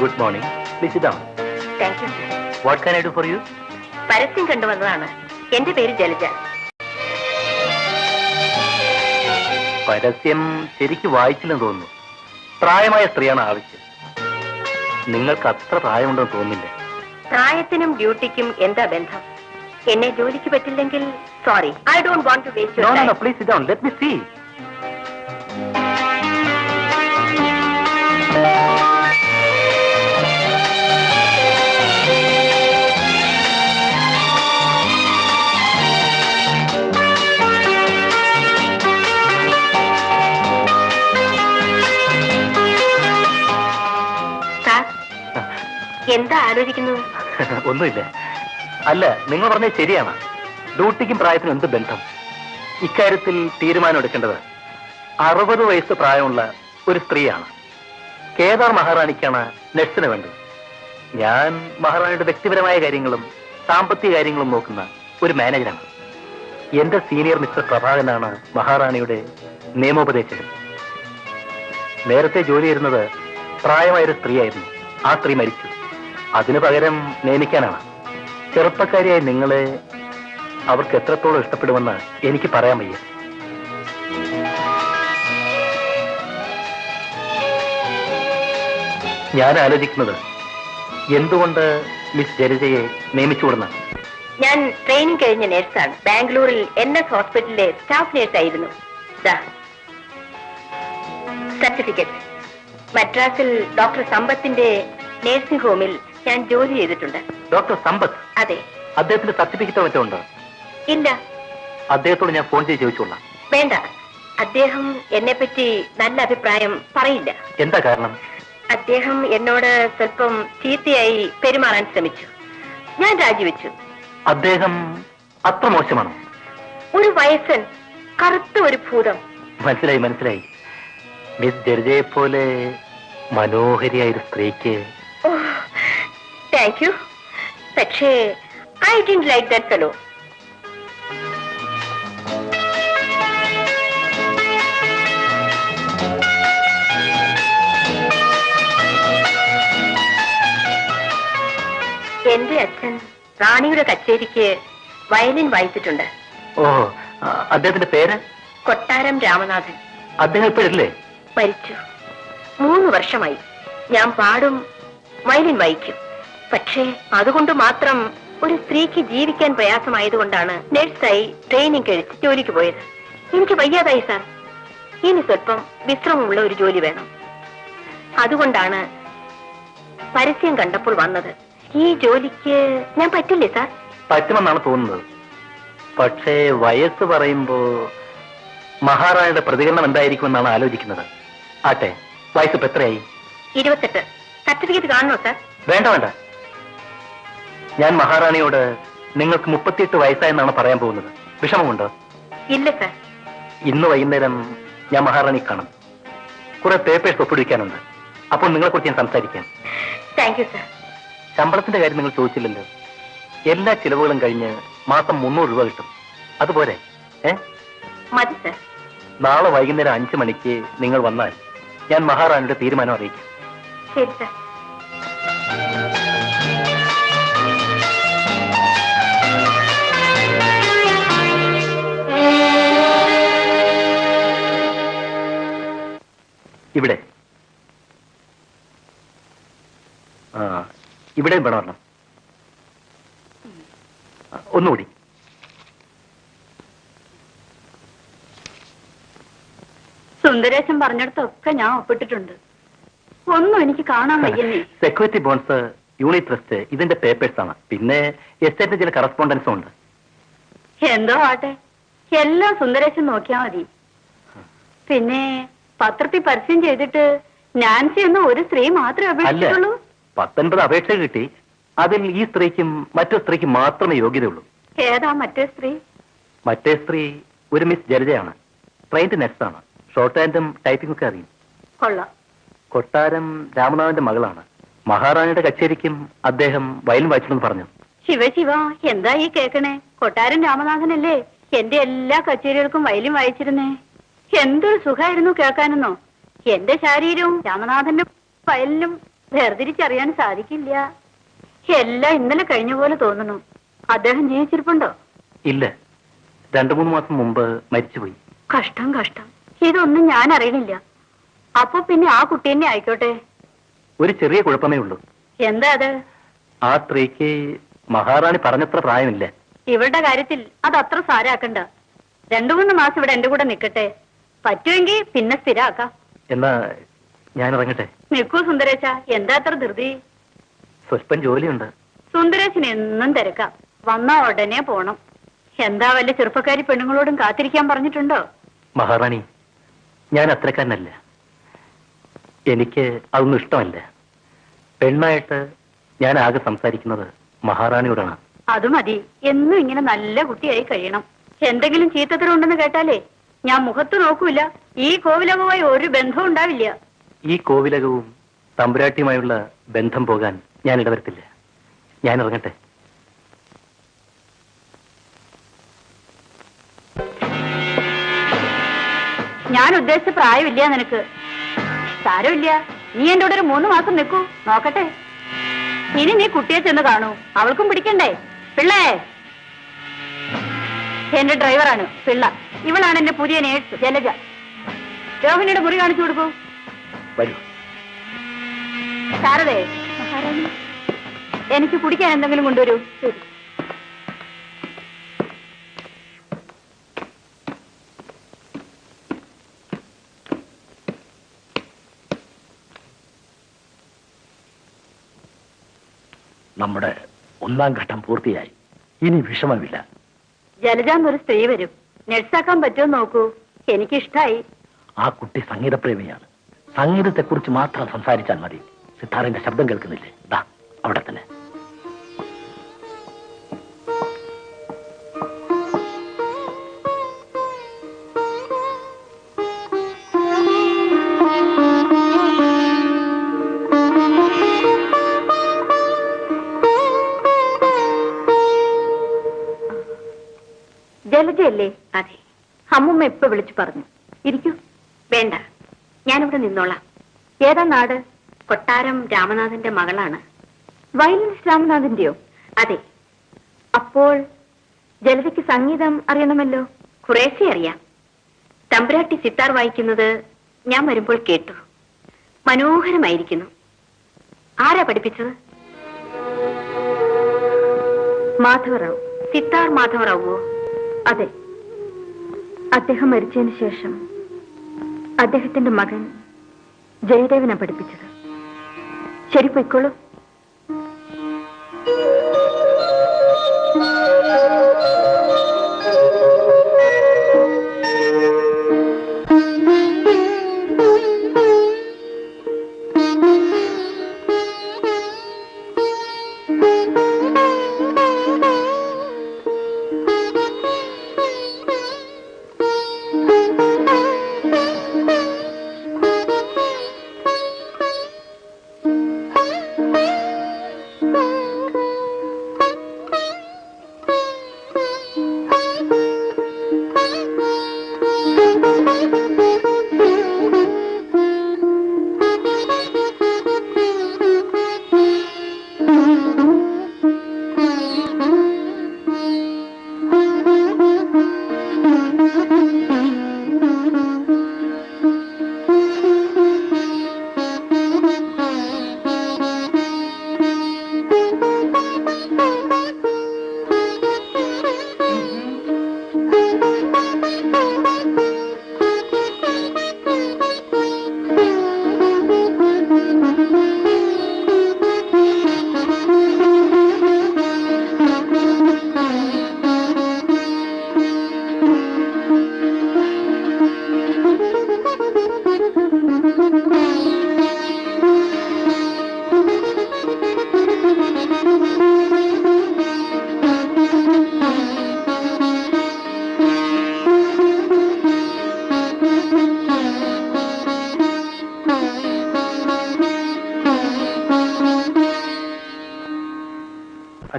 Good morning please ഇതാണ് thank you what can I do for you പരസ്യം കണ്ടുവന്നതാണ്. എന്റെ പേര് ജലജ. പരസ്യം ശരിക്ക് വായിച്ചില്ലെന്ന് തോന്നുന്നു. പ്രായമായ സ്ത്രീയാണ് ആവശ്യം. നിങ്ങൾക്ക് അത്ര പ്രായമുണ്ടെന്ന് തോന്നില്ല പ്രായത്തിനും ഡ്യൂട്ടിക്കും എന്താ ബന്ധം? എന്നെ ജോലിക്ക് പറ്റില്ലെങ്കിൽ sorry I don't want to waste please let me please എന്താ ആലോചിക്കുന്നത് ഒന്നുമില്ല. അല്ല നിങ്ങൾ പറഞ്ഞത് ശരിയാണ്. ഡ്യൂട്ടിക്കും പ്രായത്തിനും എന്ത് ബന്ധം? ഇക്കാര്യത്തിൽ തീരുമാനം എടുക്കേണ്ടത് അറുപത് വയസ്സ് പ്രായമുള്ള ഒരു സ്ത്രീയാണ്. കേദാർ മഹാറാണിക്കാണ് നഴ്സിന് വേണ്ടത്. ഞാൻ മഹാറാണിയുടെ വ്യക്തിപരമായ കാര്യങ്ങളും സാമ്പത്തിക കാര്യങ്ങളും നോക്കുന്ന ഒരു മാനേജറാണ്. എന്റെ സീനിയർ മിസ്റ്റർ പ്രഭാകരനാണ് മഹാറാണിയുടെ നിയമോപദേശകൻ. നേരത്തെ ജോലി ചെയ്യുന്നത് പ്രായമായൊരു സ്ത്രീയായിരുന്നു. ആ സ്ത്രീ മരിച്ചു. അതിനു പകരം നിയമിക്കാനാണ് ചെറുപ്പക്കാരിയായ നിങ്ങളെ അവർക്ക് എത്രത്തോളം ഇഷ്ടപ്പെടുമെന്ന് എനിക്ക് പറയാൻ വയ്യ. ഞാൻ ആലോചിക്കുന്നത് എന്തുകൊണ്ട് മിസ് ജലജയെ നിയമിച്ചുകൊടുന്നാണ് ഞാൻ ട്രെയിനിങ് കഴിഞ്ഞ നേഴ്സാണ്. ബാംഗ്ലൂരിൽ എൻ എസ് ഹോസ്പിറ്റലിലെ സ്റ്റാഫ് നേഴ്സായിരുന്നു. സർട്ടിഫിക്കറ്റ് മദ്രാസിൽ ഡോക്ടർ സമ്പത്തിന്റെ നേഴ്സിംഗ് ഹോമിൽ ഞാൻ ജോലി ചെയ്തിട്ടുണ്ട്. ഡോക്ടർ സമ്പത്ത്. അതെ. അദ്ദേഹത്തിന്റെ സർട്ടിഫിക്കറ്റ് മറ്റോ ഉണ്ടോ? ഇല്ല. അദ്ദേഹത്തോട് ഞാൻ ഫോൺ ചെയ്ത് ചോദിച്ചോളാം വേണ്ട. അദ്ദേഹം എന്നെ പറ്റി നല്ല അഭിപ്രായം പറയില്ല. എന്താ കാരണം? അദ്ദേഹം എന്നോട് സ്വല്പം ചീത്തയായി പെരുമാറാൻ ശ്രമിച്ചു. ഞാൻ രാജിവെച്ചു. അദ്ദേഹം അത്ര മോശമാണോ? ഒരു വയസ്സൻ കറുത്ത ഒരു ഭൂതം. മനസ്സിലായി മനസ്സിലായി. മിസ് ജർജയെ പോലെ മനോഹരിയായ ഒരു സ്ത്രീക്ക് താങ്ക് യു പക്ഷേ I didn't like that fellow എന്റെ അച്ഛൻ റാണിയുടെ കച്ചേരിക്ക് വയലിൻ വായിച്ചിട്ടുണ്ട്. ഓ അദ്ദേഹത്തിന്റെ പേര്? കൊട്ടാരം രാമനാഥൻ. അദ്ദേഹം ഇപ്പോഴില്ലേ? മരിച്ചു. മൂന്ന് വർഷമായി. ഞാൻ പാടും വയലിൻ വായിക്കും. പക്ഷേ അതുകൊണ്ട് മാത്രം ഒരു സ്ത്രീക്ക് ജീവിക്കാൻ പ്രയാസമായതുകൊണ്ടാണ് നഴ്സായി ട്രെയിനിങ് കഴിച്ച് ജോലിക്ക് പോയത്. എനിക്ക് വയ്യാതായി സാർ ഇനി സ്വല്പം വിശ്രമമുള്ള ഒരു ജോലി വേണം. അതുകൊണ്ടാണ് പരസ്യം കണ്ടപ്പോൾ വന്നത്. ഈ ജോലിക്ക് ഞാൻ പറ്റില്ലേ സാർ പറ്റുമെന്നാണ് തോന്നുന്നത്. പക്ഷേ വയസ്സ് പറയുമ്പോ മഹാറാണിയുടെ പ്രതികരണം എന്തായിരിക്കുമെന്നാണ് ആലോചിക്കുന്നത്. ആട്ടെ വയസ്സ് എത്രയായി? ഇരുപത്തെട്ട്. സർട്ടിഫിക്കറ്റ് കാണണോ സാർ വേണ്ട വേണ്ട. ഞാൻ മഹാറാണിയോട് നിങ്ങൾക്ക് മുപ്പത്തിയെട്ട് വയസ്സായെന്നാണ് പറയാൻ പോകുന്നത്. വിഷമമുണ്ടോ? ഇല്ല സർ. ഇന്ന് വൈകുന്നേരം ഞാൻ മഹാറാണി കാണും. കുറെ പേപ്പേഴ്സ് ഒപ്പിടിക്കാനുണ്ട് അപ്പോൾ നിങ്ങളെ കുറിച്ച് ഞാൻ സംസാരിക്കാം. താങ്ക് യു സർ ശമ്പളത്തിന്റെ കാര്യം നിങ്ങൾ ചോദിച്ചില്ലല്ലോ. എല്ലാ ചിലവുകളും കഴിഞ്ഞ് മാസം മുന്നൂറ് രൂപ കിട്ടും. അതുപോലെ ഏ? മതി സർ. നാളെ വൈകുന്നേരം അഞ്ചു മണിക്ക് നിങ്ങൾ വന്നാൽ ഞാൻ മഹാറാണിയുടെ തീരുമാനം അറിയിക്കാം. ശരി സാർ. ഇവിടെ. ആ ഇവിടെ വേണം ഒന്നുകൂടി. സുന്ദരേശൻ പറഞ്ഞിടത്തൊക്കെ ഞാൻ ഒപ്പിട്ടിട്ടുണ്ട്. ഒന്നും എനിക്ക് കാണാൻ വയ്യന്നേ സെക്യൂരിറ്റി ബോൺസ് യൂണിറ്റ് ട്രസ്റ്റ് ഇതിന്റെ പേപ്പേഴ്സ് ആണ്. പിന്നെ എസ്റ്റേറ്റിന്റെ ചില കറസ്പോണ്ടൻസും ഉണ്ട്. എന്തോ ആട്ടെ. എല്ലാം സുന്ദരേശൻ നോക്കിയാ മതി. പിന്നെ പത്രത്തിൽ പരസ്യം ചെയ്തിട്ട് നാൻസി എന്ന ഒരു സ്ത്രീ മാത്രമേ അപേക്ഷിച്ചുള്ളൂ അപേക്ഷിച്ചിട്ടുള്ളൂ പത്തൊൻപത് അപേക്ഷ കിട്ടി. അതിൽ ഈ സ്ത്രീക്കും മറ്റു സ്ത്രീക്കും മാത്രമേ യോഗ്യതയുള്ളൂ. ഏതാ മറ്റേ സ്ത്രീ? മറ്റേ സ്ത്രീ ഒരു മിസ് ജലജയാണ്. ട്രെയിൻഡ് നെക്സ്റ്റ് ആണ് ഷോർട്ട് ഹാൻഡും ടൈപ്പിംഗ് ഒക്കെ അറിയും. കൊള്ളാം. കൊട്ടാരം രാമനാഥന്റെ മകളാണ്. മഹാറാണിയുടെ കച്ചേരിക്കും അദ്ദേഹം വയലിൻ വായിച്ചിട്ടുണ്ടെന്ന് പറഞ്ഞു. ശിവ ശിവ എന്താ ഈ കേക്കണേ? കൊട്ടാരം രാമനാഥനല്ലേ? എന്റെ എല്ലാ കച്ചേരികൾക്കും വയലും വായിച്ചിരുന്നേ. എന്തൊരു സുഖമായിരുന്നു കേൾക്കാനെന്നോ? എന്റെ ശാരീരവും രാമനാഥന്റെ വയലിനും വേർതിരിച്ചറിയാൻ സാധിക്കില്ല. എല്ലാം ഇന്നലെ കഴിഞ്ഞ പോലെ തോന്നുന്നു. അദ്ദേഹം ജീവിച്ചിരിപ്പുണ്ടോ? ഇല്ല. രണ്ടു മൂന്ന് മാസം മുമ്പ് മരിച്ചുപോയി. കഷ്ടം കഷ്ടം. ഇതൊന്നും ഞാൻ അറിയണില്ല. അപ്പൊ പിന്നെ ആ കുട്ടി തന്നെ ആയിക്കോട്ടെ? ഒരു ചെറിയ കുഴപ്പമേ ഉള്ളൂ. എന്താ അത്? ആ സ്ത്രീക്ക് മഹാറാണി പറഞ്ഞത്ര പ്രായമില്ല. ഇവരുടെ കാര്യത്തിൽ അത് അത്ര സാരാക്കണ്ട. രണ്ടു മൂന്ന് മാസം ഇവിടെ എന്റെ കൂടെ നിക്കട്ടെ. പറ്റുമെങ്കിൽ പിന്നെ സ്ഥിരാക്കാം. എന്നാ ഞാൻ ഇറങ്ങട്ടെ നിൽക്കൂ സുന്ദരേശ. എന്താ അത്ര ധൃതി? സ്വല്പം ജോലിയുണ്ട്. സുന്ദരേശന് എന്നും തിരക്കാം. വന്നാ ഉടനെ പോണം. എന്താ വല്ല ചെറുപ്പക്കാരി പെണ്ണുങ്ങളോടും കാത്തിരിക്കാൻ പറഞ്ഞിട്ടുണ്ടോ? മഹാറാണി ഞാൻ അത്രക്കാരനല്ല എനിക്ക് അതൊന്നും ഇഷ്ടമല്ല. പെണ്ണായിട്ട് ഞാൻ ആകെ സംസാരിക്കുന്നത് മഹാറാണിയോടാണ്. അത് മതി. എന്നും ഇങ്ങനെ നല്ല കുട്ടിയായി കഴിയണം. എന്തെങ്കിലും ചീത്തത്തരം ഉണ്ടെന്ന് കേട്ടാലേ ഞാൻ മുഖത്ത് നോക്കൂല. ഈ കോവിലകവുമായി ഒരു ബന്ധവും ഉണ്ടാവില്ല. ഈ കോവിലകവും തമ്പുരാട്ടിയുമായുള്ള ബന്ധം പോകാൻ ഞാൻ ഇടവരത്തില്ല. ഞാൻ ഇറങ്ങട്ടെ. ഞാൻ ഉദ്ദേശിച്ച പ്രായമില്ല നിനക്ക്. സാരമില്ല. നീ എന്റെ കൂടെ ഒരു മൂന്ന് മാസം നിൽക്കൂ. നോക്കട്ടെ. ഇനി നീ കുട്ടിയെ ചെന്ന് കാണൂ. അവൾക്കും പിടിക്കണ്ടേ? പിള്ളേ. എന്റെ ഡ്രൈവറാണ്. പിള്ള. ഇവളാണ് എന്റെ പുതിയ നേഴ്സ്. ജലജ. രോഹിണിയുടെ മുറി കാണിച്ചു കൊടുക്കൂ. വരൂ. ശാരദേ. എനിക്ക് കുടിക്കാൻ എന്തെങ്കിലും കൊണ്ടുവരൂ. നമ്മുടെ ഒന്നാം ഘട്ടം പൂർത്തിയായി. ഇനി വിഷമമില്ല. ജലജാന്നൊരു സ്ത്രീ വരും. നഴ്സാക്കാൻ പറ്റുമോ നോക്കൂ. എനിക്കിഷ്ടായി. ആ കുട്ടി സംഗീതപ്രേമിയാണ്. സംഗീതത്തെക്കുറിച്ച് മാത്രം സംസാരിച്ചാൽ മതി. സിത്താറിന്റെ ശബ്ദം കേൾക്കുന്നില്ലേ? ദാ അവിടെ തന്നെ. ജലജയല്ലേ? അതെ. അമ്മുമ്മ ഇപ്പൊ വിളിച്ചു പറഞ്ഞു? ഇരിക്കൂ. വേണ്ട. ഞാനിവിടെ നിന്നോളാം. ഏതാ നാട്? കൊട്ടാരം രാമനാഥന്റെ മകളാണ്. വയലിൻസ് രാമനാഥന്റെയോ? അതെ. അപ്പോൾ ജലതയ്ക്ക് സംഗീതം അറിയണമല്ലോ? കുറേശ്ശെ അറിയാം. തമ്പുരാട്ടി സിത്താർ വായിക്കുന്നത് ഞാൻ വരുമ്പോൾ കേട്ടു. മനോഹരമായിരിക്കുന്നു. ആരാ പഠിപ്പിച്ചത്? മാധവറാവു. സിത്താർ മാധവറാവുവോ? അതെ. അദ്ദേഹം മരിച്ചതിന് ശേഷം അദ്ദേഹത്തിന്റെ മകൻ ജയദേവനെ പഠിപ്പിച്ചത്. ശരി പൊയ്ക്കോളൂ.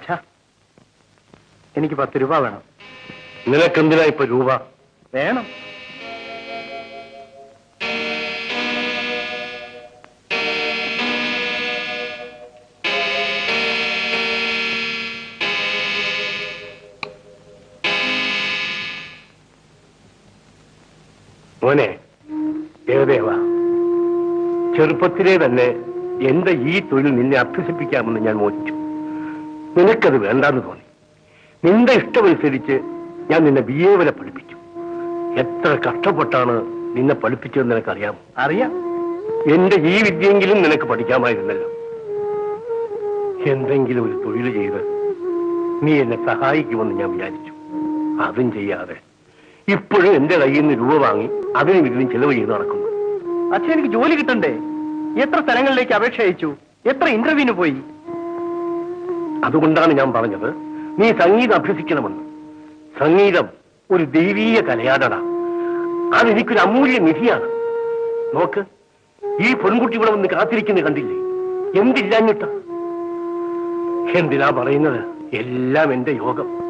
അച്ഛാ എനിക്ക് പത്ത് രൂപ വേണം. നിനക്കെന്തിനാ ഇപ്പൊ രൂപ? വേണം. മോനെ ദേവദേവ ചെറുപ്പത്തിലെ തന്നെ എന്റെ ഈ തൊഴിൽ നിന്നെ അഭ്യസിപ്പിക്കാമെന്ന് ഞാൻ മോചിച്ചു. നിനക്കത് വേണ്ടാന്ന് തോന്നി. നിന്റെ ഇഷ്ടമനുസരിച്ച് ഞാൻ നിന്നെ ബി എ വരെ പഠിപ്പിച്ചു. എത്ര കഷ്ടപ്പെട്ടാണ് നിന്നെ പഠിപ്പിച്ചതെന്ന് നിനക്കറിയാം അറിയാം. എന്റെ ഈ വിദ്യയെങ്കിലും നിനക്ക് പഠിക്കാമായിരുന്നല്ലോ. എന്തെങ്കിലും ഒരു തൊഴിൽ ചെയ്ത് നീ എന്നെ സഹായിക്കുമെന്ന് ഞാൻ വിചാരിച്ചു. അതും ചെയ്യാതെ ഇപ്പോഴും എന്റെ കയ്യിൽ നിന്ന് രൂപ വാങ്ങി അതിനും ഇതിനും ചെലവ് ചെയ്ത് നടക്കുന്നു. അച്ഛൻ എനിക്ക് ജോലി കിട്ടണ്ടേ? എത്ര സ്ഥലങ്ങളിലേക്ക് അപേക്ഷ അയച്ചു? എത്ര ഇന്റർവ്യൂവിന് പോയി? അതുകൊണ്ടാണ് ഞാൻ പറഞ്ഞത്. നീ സംഗീതം അഭ്യസിക്കണമെന്ന്. സംഗീതം ഒരു ദൈവീയ കലയാടട. അതെനിക്കൊരു അമൂല്യ നിധിയാണ്. നോക്ക് ഈ പെൺകുട്ടി ഇവിടെ വന്ന് കാത്തിരിക്കുന്നത് കണ്ടില്ലേ? എന്തില്ലാഞ്ഞിട്ട? എന്തിനാ പറയുന്നത്? എല്ലാം എന്റെ യോഗം.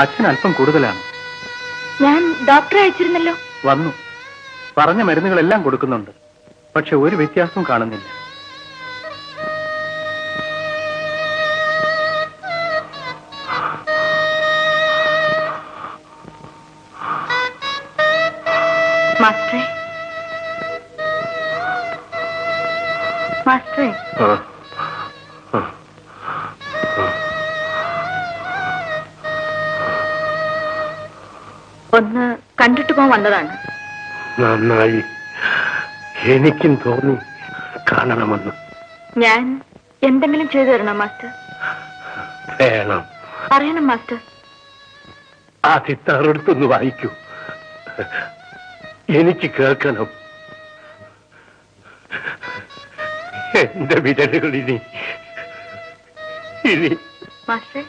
അച്ഛൻ അല്പം കൂടുതലാണ്. ഞാൻ ഡോക്ടറെ അയച്ചിരുന്നല്ലോ. വന്നു. പറഞ്ഞ മരുന്നുകളെല്ലാം കൊടുക്കുന്നുണ്ട്. പക്ഷെ ഒരു വ്യത്യാസവും കാണുന്നില്ല. മാസ്റ്ററെ ഒന്ന് കണ്ടിട്ട് പോകാൻ വന്നതാണ്. നന്നായി. എനിക്കും തോന്നി കാണണമെന്ന്. ഞാൻ എന്തെങ്കിലും ചെയ്തു തരണം മാസ്റ്റർ? വേണം. പറയണം മാസ്റ്റർ. ആ സിത്താറെടുത്തൊന്ന് വായിക്കൂ. എനിക്ക് കേൾക്കണം. എന്റെ വിരലുകൾ ഇനി ഇനി മാസ്റ്റർ?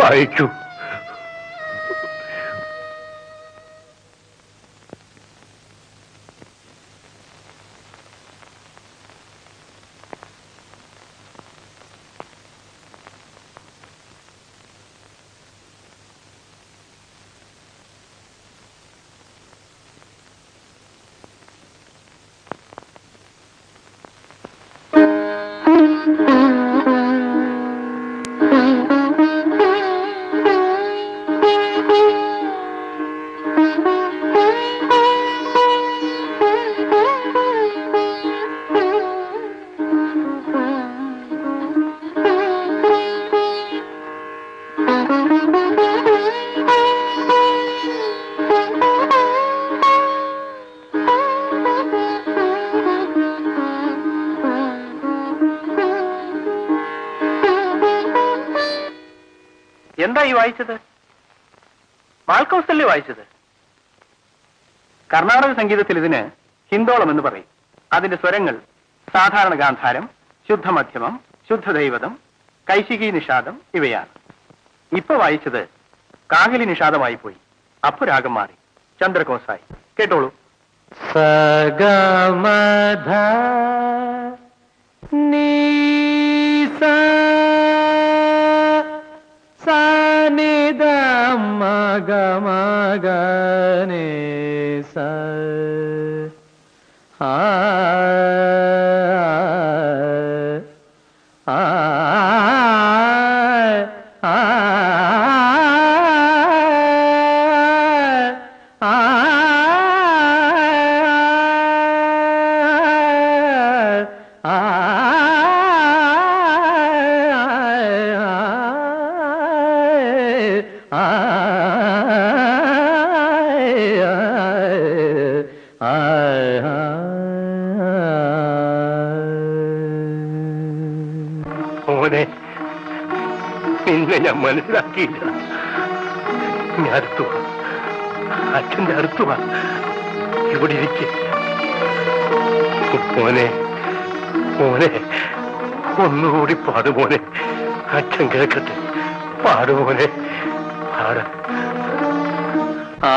വായിക്കൂ. ഈ വായിച്ചത്? മാൽക്കൗസല്ലേ വായിച്ചത്? കർണാടക സംഗീതത്തിൽ ഇതിന് ഹിന്ദോളം എന്ന് പറയും. അതിന്റെ സ്വരങ്ങൾ സാധാരണ ഗാന്ധാരം ശുദ്ധമധ്യമം ശുദ്ധദൈവതം കൈശികി നിഷാദം ഇവയാണ്. ഇപ്പൊ വായിച്ചത് കാകലി നിഷാദമായി പോയി. അപ്പൊ രാഗം മാറി. ചന്ദ്രകോസായി. കേട്ടോളൂ. സഗമധ സാനിദ निद मा गा മോനെ നിന്നെ ഞാൻ മനസ്സിലാക്കിയില്ല. ഞാൻ അടുത്തു അച്ഛന്റെ അച്ഛന്റെ അടുത്തു വാ. ഇവിടെ ഇരിക്കെ. മോനെ മോനെ ഒന്നുകൂടി പാടു അച്ഛൻ കേൾക്കട്ടെ. പാടു പാട. ആ